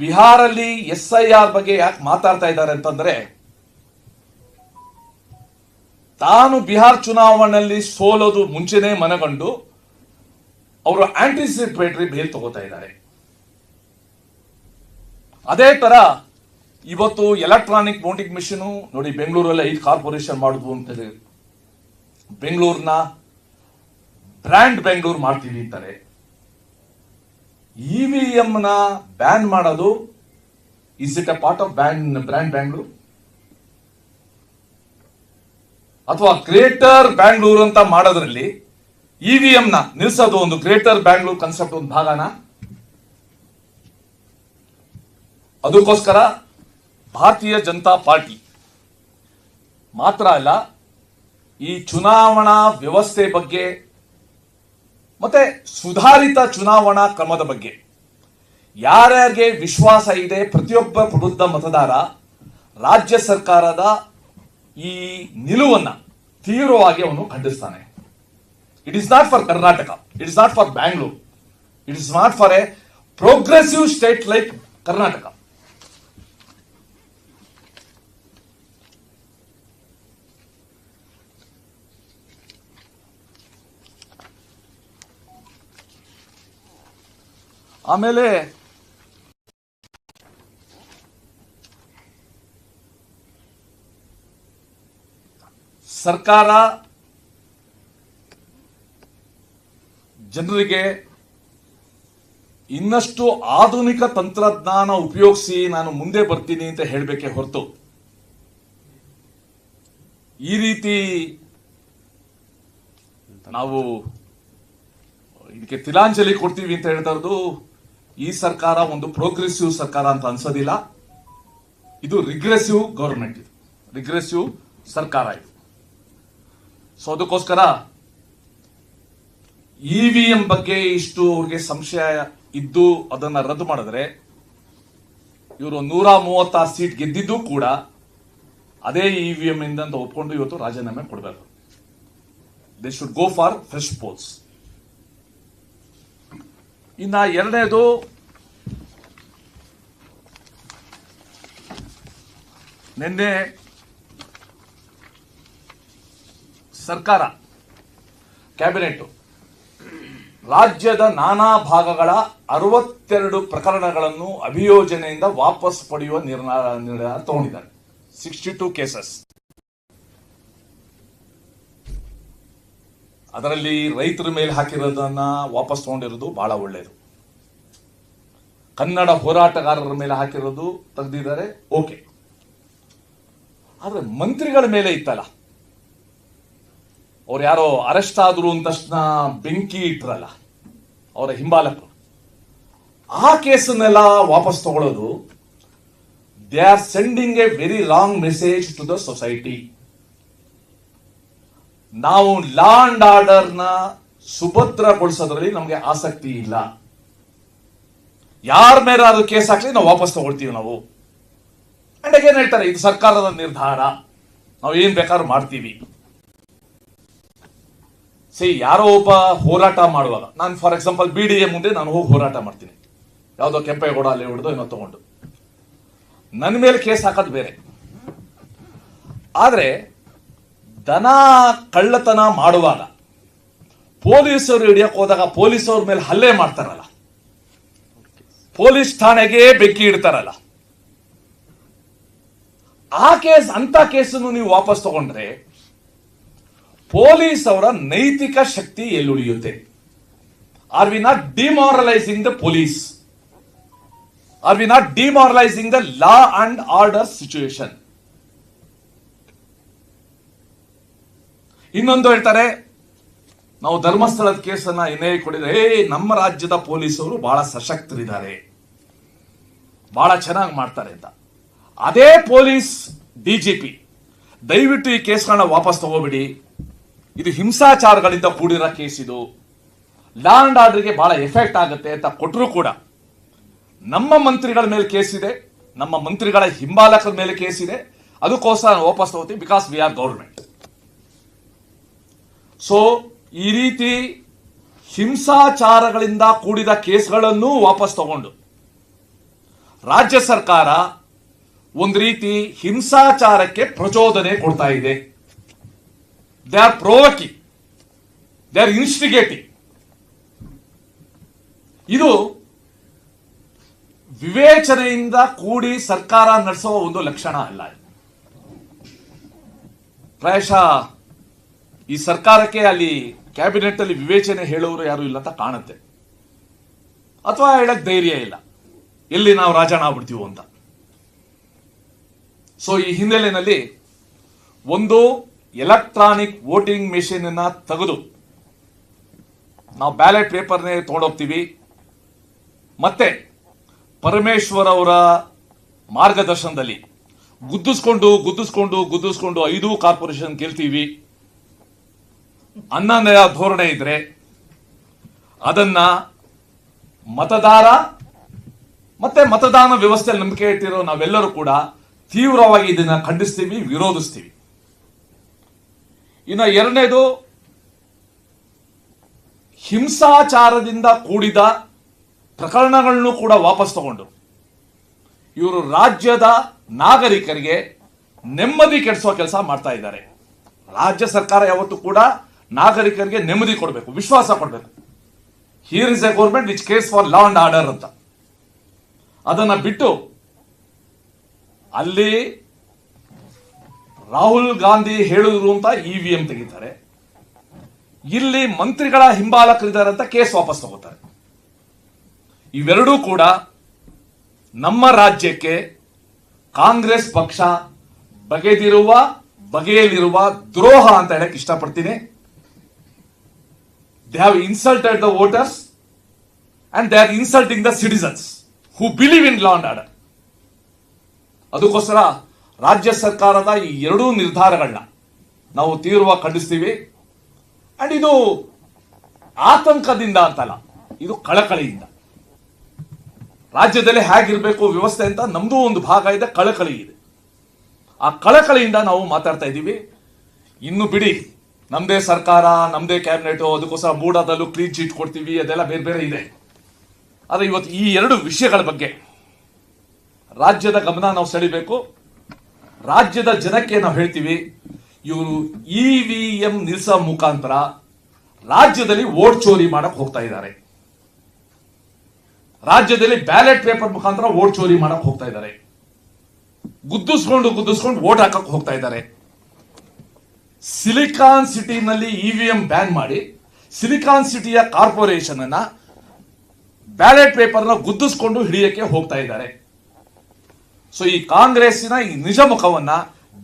ಬಿಹಾರಲ್ಲಿ ಎಸ್ ಐ ಆರ್ ಬಗ್ಗೆ ಯಾಕೆ ಮಾತಾಡ್ತಾ ಇದ್ದಾರೆ ಅಂತಂದ್ರೆ ತಾನು ಬಿಹಾರ್ ಚುನಾವಣೆಯಲ್ಲಿ ಸೋಲೋದು ಮುಂಚೆನೇ ಮನಗಂಡು ಅವರು ಆಂಟಿಸಿಪೇಟರಿ ಬೇಲ್ ತಗೋತಾ ಇದ್ದಾರೆ. ಅದೇ ತರ ಇವತ್ತು ಎಲೆಕ್ಟ್ರಾನಿಕ್ ವೋಟಿಂಗ್ ಮಿಷಿನ್ ನೋಡಿ ಬೆಂಗಳೂರಲ್ಲಿ ಐದು ಕಾರ್ಪೊರೇಷನ್ ಮಾಡುದು ಅಂತ ಹೇಳಿ ಬೆಂಗಳೂರಿನ ಬ್ರ್ಯಾಂಡ್ ಬೆಂಗಳೂರು ಮಾಡ್ತೀವಿ ಅಂತಾರೆ. ಇವಿಎಂನ ನ ಬ್ಯಾನ್ ಮಾಡೋದು is it a part of ban brand Bangalore ಅಥವಾ ಗ್ರೇಟರ್ ಬ್ಯಾಂಗ್ಳೂರ್ ಅಂತ ಮಾಡೋದ್ರಲ್ಲಿ ಇವಿಎಂ ನ ನಿಲ್ಸೋದು ಒಂದು ಗ್ರೇಟರ್ ಬ್ಯಾಂಗ್ಳೂರ್ ಕನ್ಸೆಪ್ಟ್ ಒಂದು ಭಾಗನ? ಅದಕ್ಕೋಸ್ಕರ ಭಾರತೀಯ ಜನತಾ ಪಾರ್ಟಿ. ಮಾತ್ರ ಅಲ್ಲ, ಈ ಚುನಾವಣಾ ವ್ಯವಸ್ಥೆ ಬಗ್ಗೆ ಮತ್ತೆ ಸುಧಾರಿತ ಚುನಾವಣಾ ಕ್ರಮದ ಬಗ್ಗೆ. ಯಾರ್ಯಾರಿಗೆ ವಿಶ್ವಾಸ ಇದೆ, ಪ್ರತಿಯೊಬ್ಬ ಪ್ರಬುದ್ಧ ಮತದಾರ ರಾಜ್ಯ ಸರ್ಕಾರದ ಈ ನಿಲುವನ್ನ ತೀವ್ರವಾಗಿ ಅವನು ಖಂಡಿಸ್ತಾನೆ. It is not for Karnataka it is not for Bangalore it is not for a progressive state like Karnataka ಆಮೇಲೆ ಸರ್ಕಾರ ಜನರಿಗೆ ಇನ್ನಷ್ಟು ಆಧುನಿಕ ತಂತ್ರಜ್ಞಾನ ಉಪಯೋಗಿಸಿ ನಾನು ಮುಂದೆ ಬರ್ತೀನಿ ಅಂತ ಹೇಳಬೇಕೆ ಹೊರತು ಈ ರೀತಿ ನಾವು ಇದಕ್ಕೆ ತಿಲಾಂಜಲಿ ಕೊಡ್ತೀವಿ ಅಂತ ಹೇಳ್ತಾ ಇರೋದು ಈ ಸರ್ಕಾರ ಒಂದು ಪ್ರೋಗ್ರೆಸಿವ್ ಸರ್ಕಾರ ಅಂತ ಅನ್ಸೋದಿಲ್ಲ. ಇದು ರಿಗ್ರೆಸಿವ್ ಗೌರ್ಮೆಂಟ್ ಇದು. ರಿಗ್ರೆಸಿವ್ ಸರ್ಕಾರ ಇದು. ಸೊ ಅದಕ್ಕೋಸ್ಕರ ಇವಿಎಂ ಬಗ್ಗೆ ಇಷ್ಟು ಅವ್ರಿಗೆ ಸಂಶಯ ಇದ್ದು ಅದನ್ನ ರದ್ದು ಮಾಡಿದ್ರೆ ಇವರು ನೂರ ಮೂವತ್ತಾರು ಸೀಟ್ ಗೆದ್ದಿದ್ದು ಕೂಡ ಅದೇ ಇವಿಎಂ ಇಂದ ಅಂತ ಒಪ್ಕೊಂಡು ಇವತ್ತು ರಾಜೀನಾಮೆ ಕೊಡಬೇಕು. They should go for fresh polls ಇನ್ನ ಎರಡನೇದು ನಿನ್ನೆ ಸರ್ಕಾರ, ಕ್ಯಾಬಿನೆಟ್, ರಾಜ್ಯದ ನಾನಾ ಭಾಗಗಳ ಅರವತ್ತೆರಡು ಪ್ರಕರಣಗಳನ್ನು ಅಭಿಯೋಜನೆಯಿಂದ ವಾಪಸ್ ಪಡೆಯುವ ನಿರ್ಣಯ ನಿರ್ಣಯ ತಗೊಂಡಿದ್ದಾರೆ. ಸಿಕ್ಸ್ಟಿ ಟೂ ಕೇಸಸ್ ಅದರಲ್ಲಿ ರೈತರ ಮೇಲೆ ಹಾಕಿರೋದನ್ನ ವಾಪಸ್ ತಗೊಂಡಿರೋದು ಬಹಳ ಒಳ್ಳೆಯದು ಕನ್ನಡ ಹೋರಾಟಗಾರರ ಮೇಲೆ ಹಾಕಿರೋದು ತೆಗೆದಿದ್ದಾರೆ ಓಕೆ ಆದರೆ ಮಂತ್ರಿಗಳ ಮೇಲೆ ಇತ್ತಲ್ಲ. ಅವ್ರು ಯಾರೋ ಅರೆಸ್ಟ್ ಆದ್ರು ಅಂದ ತಕ್ಷಣ ಬೆಂಕಿ ಇಟ್ರಲ್ಲ, ಅವರ ಹಿಂಬಾಲಕರು ಆ ಕೇಸನ್ನೆಲ್ಲ ವಾಪಸ್ ತಗೊಳ್ಳೋದು they are sending a very wrong message to the society. ನಾವು ಲಾ ಅಂಡ್ ಆರ್ಡರ್ನ ಸುಭದ್ರಗೊಳಿಸೋದ್ರಲ್ಲಿ ನಮಗೆ ಆಸಕ್ತಿ ಇಲ್ಲ. ಯಾರ ಮೇಲೆ ಅದು ಕೇಸ್ ಹಾಕ್ಲಿ ನಾವು ವಾಪಸ್ ತಗೊಳ್ತೀವಿ ನಾವು. ಅಂಡ್ ಏನ್ ಹೇಳ್ತಾರೆ, ಇದು ಸರ್ಕಾರದ ನಿರ್ಧಾರ. ನಾವು ಏನ್ ಬೇಕಾದ್ರೂ ಮಾಡ್ತೀವಿ. ಸಿ ಯಾರೋ ಒಬ್ಬ ಹೋರಾಟ ಮಾಡುವಾಗ, ನಾನು for example B D A ಮುಂದೆ ನಾನು ಹೋಗಿ ಹೋರಾಟ ಮಾಡ್ತೀನಿ. ಯಾವುದೋ ಕೆಂಪೇಗೌಡ ಅಲ್ಲಿ ಹೊಡೆದು ಏನೋ ತಗೊಂಡು. ನನ್ನ ಮೇಲೆ ಕೇಸ್ ಹಾಕೋದು ಬೇರೆ. ಆದರೆ, ದನ ಕಳ್ಳತನ ಮಾಡುವಾಗ, ಪೊಲೀಸರು ಹಿಡಿಯಕ್ಕೆ ಹೋದಾಗ ಪೊಲೀಸವ್ರ ಮೇಲೆ ಹಲ್ಲೆ ಮಾಡ್ತಾರಲ್ಲ. ಪೊಲೀಸ್ ಠಾಣೆಗೆ ಬೆಂಕಿ ಇಡ್ತಾರಲ್ಲ. ಆ ಕೇಸ್ ಅಂತ ಕೇಸನ್ನು ನೀವು ವಾಪಸ್ ತಗೊಂಡ್ರೆ ಪೊಲೀಸ್ ಅವರ ನೈತಿಕ ಶಕ್ತಿ ಎಲ್ಲುಳಿಯುತ್ತೆ. Are we not demoralising the police are we not demoralising the law and order situation ಇನ್ನೊಂದು ಹೇಳ್ತಾರೆ, ನಾವು ಧರ್ಮಸ್ಥಳದ ಕೇಸನ್ನ ಏನೇ ಕೊಡಿದ್ರೆ ಏ ನಮ್ಮ ರಾಜ್ಯದ ಪೊಲೀಸರು ಬಹಳ ಸಶಕ್ತರಿದ್ದಾರೆ. ಬಹಳ ಚೆನ್ನಾಗಿ ಮಾಡ್ತಾರೆ ಅಂತ. ಅದೇ ಪೊಲೀಸ್ ಡಿಜಿಪಿ ದಯವಿಟ್ಟು ಈ ಕೇಸ್ಗಳನ್ನ ವಾಪಸ್ ತಗೋಬಿಡಿ. ಇದು ಹಿಂಸಾಚಾರಗಳಿಂದ ಕೂಡಿರೋ ಕೇಸ್ ಇದು. ಲಾ ಅಂಡ್ ಆರ್ಡರ್ಗೆ ಬಹಳ ಎಫೆಕ್ಟ್ ಆಗುತ್ತೆ ಅಂತ ಕೊಟ್ಟರು ಕೂಡ ನಮ್ಮ ಮಂತ್ರಿಗಳ ಮೇಲೆ ಕೇಸ್ ಇದೆ, ನಮ್ಮ ಮಂತ್ರಿಗಳ ಹಿಂಬಾಲಕರ ಮೇಲೆ ಕೇಸ್ ಇದೆ. ಅದಕ್ಕೋಸ್ಕರ ನಾನು ವಾಪಸ್ ತಗೋತೀವಿ because we are government so ಈ ರೀತಿ ಹಿಂಸಾಚಾರಗಳಿಂದ ಕೂಡಿದ ಕೇಸ್ಗಳನ್ನು ವಾಪಸ್ ತಗೊಂಡು ರಾಜ್ಯ ಸರ್ಕಾರ ಒಂದು ರೀತಿ ಹಿಂಸಾಚಾರಕ್ಕೆ ಪ್ರಚೋದನೆ ಕೊಡ್ತಾ ಇದೆ. They are provoking they are instigating ಇದು ವಿವೇಚನೆಯಿಂದ ಕೂಡಿ ಸರ್ಕಾರ ನಡೆಸುವ ಒಂದು ಲಕ್ಷಣ ಅಲ್ಲ. ಪ್ರಾಯಶಃ ಈ ಸರ್ಕಾರಕ್ಕೆ ಅಲ್ಲಿ ಕ್ಯಾಬಿನೆಟ್ ಅಲ್ಲಿ ವಿವೇಚನೆ ಹೇಳೋರು ಯಾರು ಇಲ್ಲ ಅಂತ ಕಾಣುತ್ತೆ. ಅಥವಾ ಹೇಳಕ್ ಧೈರ್ಯ ಇಲ್ಲ. ಎಲ್ಲಿ ನಾವು ರಾಜಾಣ ಆಗ್ಬಿಡ್ತೀವೋ ಅಂತ. ಸೊ ಈ ಹಿನ್ನೆಲೆಯಲ್ಲಿ ಒಂದು ಎಲೆಕ್ಟ್ರಾನಿಕ್ ವೋಟಿಂಗ್ ಮೆಷಿನ್ ಅನ್ನ ತೆಗೆದು ನಾವು ಬ್ಯಾಲೆಟ್ ಪೇಪರ್ನೇ ತೊಗೊಂಡೋಗ್ತೀವಿ. ಮತ್ತೆ ಪರಮೇಶ್ವರ್ ಅವರ ಮಾರ್ಗದರ್ಶನದಲ್ಲಿ ಗುದ್ದಿಸ್ಕೊಂಡು ಗುದ್ದಿಸ್ಕೊಂಡು ಗುದ್ದಿಸ್ಕೊಂಡು ಐದು ಕಾರ್ಪೊರೇಷನ್ ಗೆಲ್ತೀವಿ. ಅನ್ನನೆಯ ಧೋರಣೆ ಇದ್ರೆ ಅದನ್ನ ಮತದಾರ ಮತ್ತೆ ಮತದಾನ ವ್ಯವಸ್ಥೆಯಲ್ಲಿ ನಂಬಿಕೆ ಇಟ್ಟಿರೋ ನಾವೆಲ್ಲರೂ ಕೂಡ ತೀವ್ರವಾಗಿ ಇದನ್ನ ಖಂಡಿಸ್ತೀವಿ, ವಿರೋಧಿಸ್ತೀವಿ. ಇನ್ನು ಎರಡನೇದು ಹಿಂಸಾಚಾರದಿಂದ ಕೂಡಿದ ಪ್ರಕರಣಗಳನ್ನು ಕೂಡ ವಾಪಸ್ ತಗೊಂಡು. ಇವರು ರಾಜ್ಯದ ನಾಗರಿಕರಿಗೆ ನೆಮ್ಮದಿ ಕೆಡಿಸುವ ಕೆಲಸ ಮಾಡ್ತಾ ಇದ್ದಾರೆ. ರಾಜ್ಯ ಸರ್ಕಾರ ಯಾವತ್ತೂ ಕೂಡ ನಾಗರಿಕರಿಗೆ ನೆಮ್ಮದಿ ಕೊಡಬೇಕು, ವಿಶ್ವಾಸ ಕೊಡಬೇಕು. Here is a government which cares for law and order ಅಂತ. ಅದನ್ನು ಬಿಟ್ಟು ಅಲ್ಲಿ ರಾಹುಲ್ ಗಾಂಧಿ ಹೇಳಿದ್ರು ಅಂತ ಇ ವಿ ಎಂ ತೆಗಿತಾರೆ. ಇಲ್ಲಿ ಮಂತ್ರಿಗಳ ಹಿಂಬಾಲಕರಿದ್ದಾರೆ ಅಂತ ಕೇಸ್ ವಾಪಸ್ ತಗೋತಾರೆ. ಇವೆರಡೂ ಕೂಡ ನಮ್ಮ ರಾಜ್ಯಕ್ಕೆ ಕಾಂಗ್ರೆಸ್ ಪಕ್ಷ ಬಗೆದಿರುವ, ಬಗೆಯಲ್ಲಿರುವ ದ್ರೋಹ ಅಂತ ಹೇಳಕ್ ಇಷ್ಟಪಡ್ತೀನಿ. They have insulted the voters and they are insulting the citizens who believe in law and order ಅದಕ್ಕೋಸ್ಕರ ರಾಜ್ಯ ಸರ್ಕಾರದ ಈ ಎರಡೂ ನಿರ್ಧಾರಗಳನ್ನ ನಾವು ತೀವ್ರವಾಗಿ ಖಂಡಿಸ್ತೀವಿ. ಅಂಡ್ ಇದು ಆತಂಕದಿಂದ ಅಂತಲ್ಲ, ಇದು ಕಳಕಳಿಯಿಂದ. ರಾಜ್ಯದಲ್ಲಿ ಹೇಗಿರಬೇಕು ವ್ಯವಸ್ಥೆ ಅಂತ ನಮ್ದು ಒಂದು ಭಾಗ ಇದೆ, ಕಳಕಳಿ ಇದೆ. ಆ ಕಳಕಳಿಯಿಂದ ನಾವು ಮಾತಾಡ್ತಾ ಇದ್ದೀವಿ. ಇನ್ನು ಬಿಡಿ, ನಮ್ದೇ ಸರ್ಕಾರ, ನಮ್ದೇ ಕ್ಯಾಬಿನೆಟ್, ಅದಕ್ಕೋಸ್ಕರ ಮೂಡಾದಲ್ಲೂ ಕ್ಲೀನ್ ಚೀಟ್ ಕೊಡ್ತೀವಿ, ಅದೆಲ್ಲ ಬೇರೆ ಬೇರೆ ಇದೆ. ಆದರೆ ಇವತ್ತು ಈ ಎರಡು ವಿಷಯಗಳ ಬಗ್ಗೆ ರಾಜ್ಯದ ಗಮನ ನಾವು ಸೆಳಿಬೇಕು. ರಾಜ್ಯದ ಜನಕ್ಕೆ ನಾವು ಹೇಳ್ತೀವಿ, ಇವರು ಇ ವಿ ಎಂ ನಿಲ್ಸೋ ಮುಖಾಂತರ ರಾಜ್ಯದಲ್ಲಿ ವೋಟ್ ಚೋರಿ ಮಾಡಕ್ ಹೋಗ್ತಾ ಇದ್ದಾರೆ. ರಾಜ್ಯದಲ್ಲಿ ಬ್ಯಾಲೆಟ್ ಪೇಪರ್ ಮುಖಾಂತರ ವೋಟ್ ಚೋರಿ ಮಾಡಕ್ ಹೋಗ್ತಾ ಇದ್ದಾರೆ. ಗುದ್ದಿಸ್ಕೊಂಡು ಗುದ್ದಿಸ್ಕೊಂಡು ವೋಟ್ ಹಾಕಕ್ ಹೋಗ್ತಾ ಇದ್ದಾರೆ. ಸಿಲಿಕಾನ್ ಸಿಟಿನಲ್ಲಿ ಇವಿಎಂ ಬ್ಯಾನ್ ಮಾಡಿ, ಸಿಲಿಕಾನ್ ಸಿಟಿಯ ಕಾರ್ಪೊರೇಷನ್ ಅನ್ನ ಬ್ಯಾಲೆಟ್ ಪೇಪರ್ನ ಗುದ್ದಿಸ್ಕೊಂಡು ಹಿಡಿಯಕ್ಕೆ ಹೋಗ್ತಾ ಇದ್ದಾರೆ. ಸೊ ಈ ಕಾಂಗ್ರೆಸ್ಸಿನ ಈ ನಿಜ ಮುಖವನ್ನ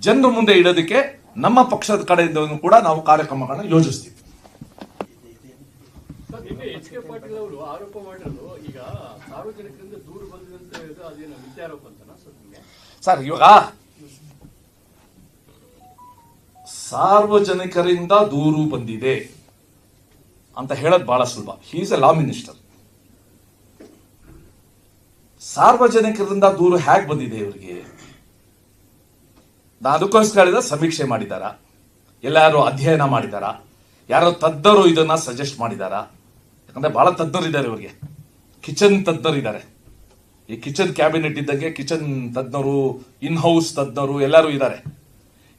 ಜನರ ಮುಂದೆ ಇಡೋದಕ್ಕೆ ನಮ್ಮ ಪಕ್ಷದ ಕಡೆಯಿಂದ ಕೂಡ ನಾವು ಕಾರ್ಯಕ್ರಮಗಳನ್ನ ಯೋಜಿಸ್ತೀವಿ. ಸರ್, ಇವಾಗ ಸಾರ್ವಜನಿಕರಿಂದ ದೂರು ಬಂದಿದೆ ಅಂತ ಹೇಳೋದು ಬಹಳ ಸುಲಭ. ಹೀಸ್ ಎ ಲಾ ಮಿನಿಸ್ಟರ್ ಸಾರ್ವಜನಿಕರಿಂದ ದೂರು ಹೇಗೆ ಬಂದಿದೆ ಇವರಿಗೆ? ನಾ ಅದಕ್ಕೋಸ್ಕರ ಸಮೀಕ್ಷೆ ಮಾಡಿದಾರ. ಎಲ್ಲಾರು ಅಧ್ಯಯನ ಮಾಡಿದಾರ. ಯಾರೋ ತಜ್ಞರು ಇದನ್ನ ಸಜೆಸ್ಟ್ ಮಾಡಿದಾರ. ಯಾಕಂದ್ರೆ ಬಹಳ ತಜ್ಞರು ಇದ್ದಾರೆ ಇವರಿಗೆ. ಕಿಚನ್ ತಜ್ಞರು ಇದ್ದಾರೆ ಈ ಕಿಚನ್ ಕ್ಯಾಬಿನೆಟ್ ಇದ್ದಂಗೆ ಕಿಚನ್ ತಜ್ಞರು ಇನ್ ಹೌಸ್ ತಜ್ಞರು ಎಲ್ಲರೂ ಇದ್ದಾರೆ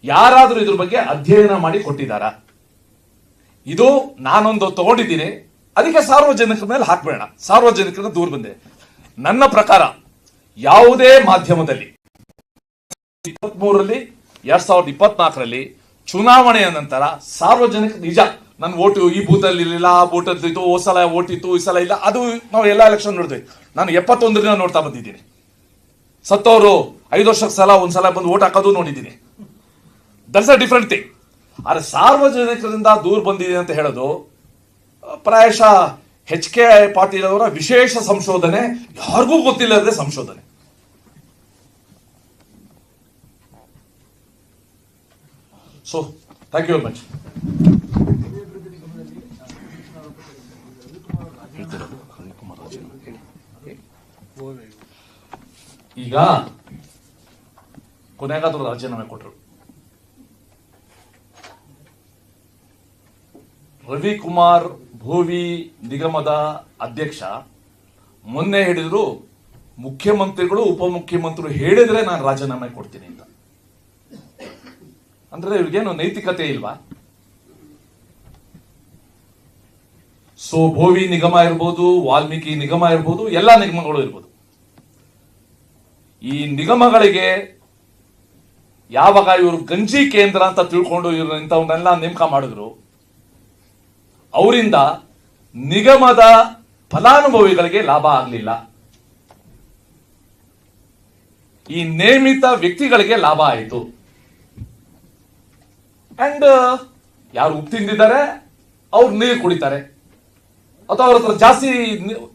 ಯಾರಾದರೂ ಇದ್ರ ಬಗ್ಗೆ ಅಧ್ಯಯನ ಮಾಡಿ ಕೊಟ್ಟಿದ್ದಾರ ಇದು ನಾನೊಂದು ತಗೊಂಡಿದ್ದೀನಿ. ಅದಕ್ಕೆ ಸಾರ್ವಜನಿಕರ ಮೇಲೆ ಹಾಕ್ಬೇಡ. ಸಾರ್ವಜನಿಕರ ದೂರ ಬಂದೆ. ನನ್ನ ಪ್ರಕಾರ ಯಾವುದೇ ಮಾಧ್ಯಮದಲ್ಲಿ ಇಪ್ಪತ್ಮೂರರಲ್ಲಿ, ಎರಡ್ ಸಾವಿರದ ಇಪ್ಪತ್ನಾಲ್ಕರಲ್ಲಿ ಚುನಾವಣೆಯ ನಂತರ ಸಾರ್ವಜನಿಕ ನಿಜ, ನನ್ನ ಓಟು ಈ ಬೂತಲ್ಲಿ ಇರಲಿಲ್ಲ, ಆ ಬೂತಲ್ಲಿ ಇತ್ತು ಸಲ ಓಟ್ ಇತ್ತು ಈ ಸಲ ಇಲ್ಲ, ಅದು ನಾವು ಎಲ್ಲ ಎಲೆಕ್ಷನ್ ನೋಡಿದ್ವಿ. ನಾನು ಎಪ್ಪತ್ತೊಂದರಿಂದ ನೋಡ್ತಾ ಬಂದಿದ್ದೀನಿ. ಸತ್ತವರು ಐದು ವರ್ಷಕ್ಕೆ ಸಲ ಒಂದ್ಸಲ ಬಂದು ಓಟ್ ಹಾಕೋದು ನೋಡಿದ್ದೀನಿ. ದಟ್ಸ್ ಅ ಡಿಫ್ರೆಂಟ್ ಥಿಂಗ್ ಆದರೆ ಸಾರ್ವಜನಿಕರಿಂದ ದೂರ ಬಂದಿದೆ ಅಂತ ಹೇಳೋದು ಪ್ರಾಯಶಃ ಎಚ್ ಕೆ ಪಾಟೀಲ್ ಅವರ ವಿಶೇಷ ಸಂಶೋಧನೆ ಯಾರಿಗೂ ಗೊತ್ತಿಲ್ಲದೆ ಸಂಶೋಧನೆ. So thank you very much ಈಗ ಕೊನೆಗಾದ್ರೂ ರಾಜೀನಾಮೆ ಕೊಟ್ಟರು ರವಿಕುಮಾರ್ ಭೋವಿ ನಿಗಮದ ಅಧ್ಯಕ್ಷ, ಮೊನ್ನೆ ಹೇಳಿದ್ರು ಮುಖ್ಯಮಂತ್ರಿಗಳು, ಉಪಮುಖ್ಯಮಂತ್ರಿಗಳು ಹೇಳಿದ್ರೆ ನಾನು ರಾಜೀನಾಮೆ ಕೊಡ್ತೀನಿ ಅಂತ. ಅಂದ್ರೆ ಇವ್ರಿಗೇನು ನೈತಿಕತೆ ಇಲ್ವಾ? ಸೊ ಭೋವಿ ನಿಗಮ ಇರ್ಬೋದು, ವಾಲ್ಮೀಕಿ ನಿಗಮ ಇರ್ಬೋದು, ಎಲ್ಲಾ ನಿಗಮಗಳು ಇರ್ಬೋದು. ಈ ನಿಗಮಗಳಿಗೆ ಯಾವಾಗ ಇವರು ಗಂಜಿ ಕೇಂದ್ರ ಅಂತ ತಿಳ್ಕೊಂಡು ಇವ್ರು ಇಂಥವನ್ನೆಲ್ಲ ನೇಮಕ ಮಾಡಿದ್ರು ಅವರಿಂದ ನಿಗಮದ ಫಲಾನುಭವಿಗಳಿಗೆ ಲಾಭ ಆಗಲಿಲ್ಲ. ಈ ನೇಮಿತ ವ್ಯಕ್ತಿಗಳಿಗೆ ಲಾಭ ಆಯಿತು. ಅಂಡ್ ಯಾರು ಉಪ್ಪು ತಿಂದಿದ್ದಾರೆ, ಅವ್ರು ನೀರು ಕುಡಿತಾರೆ. ಅಥವಾ ಅವ್ರ ಹತ್ರ ಜಾಸ್ತಿ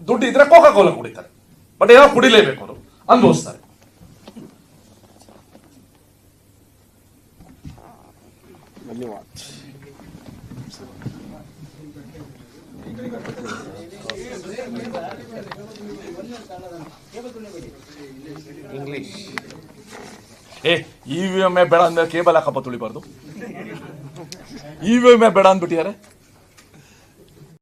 ದುಡ್ಡು ಇದ್ರೆ ಕೋಕಾ ಕೋಲ ಕುಡಿತಾರೆ. ಬಟ್ ಏನೋ ಕುಡಿಲೇಬೇಕು ಅವರು? ಅನುಭವಿಸ್ತಾರೆ. ಇಂಗ್ಲಿಷ್ ಏ ಇ ವಿ ಎಂ ಬೇಡ ಅಂದ್ರೆ ಕೇಬಲ್ ಹಾಕಪ್ಪ ತುಳಿಬಾರ್ದು. ಇ ವಿ ಎಂ ಬೇಡ ಅಂದ್ಬಿಟ್ಟಿದ್ದಾರೆ.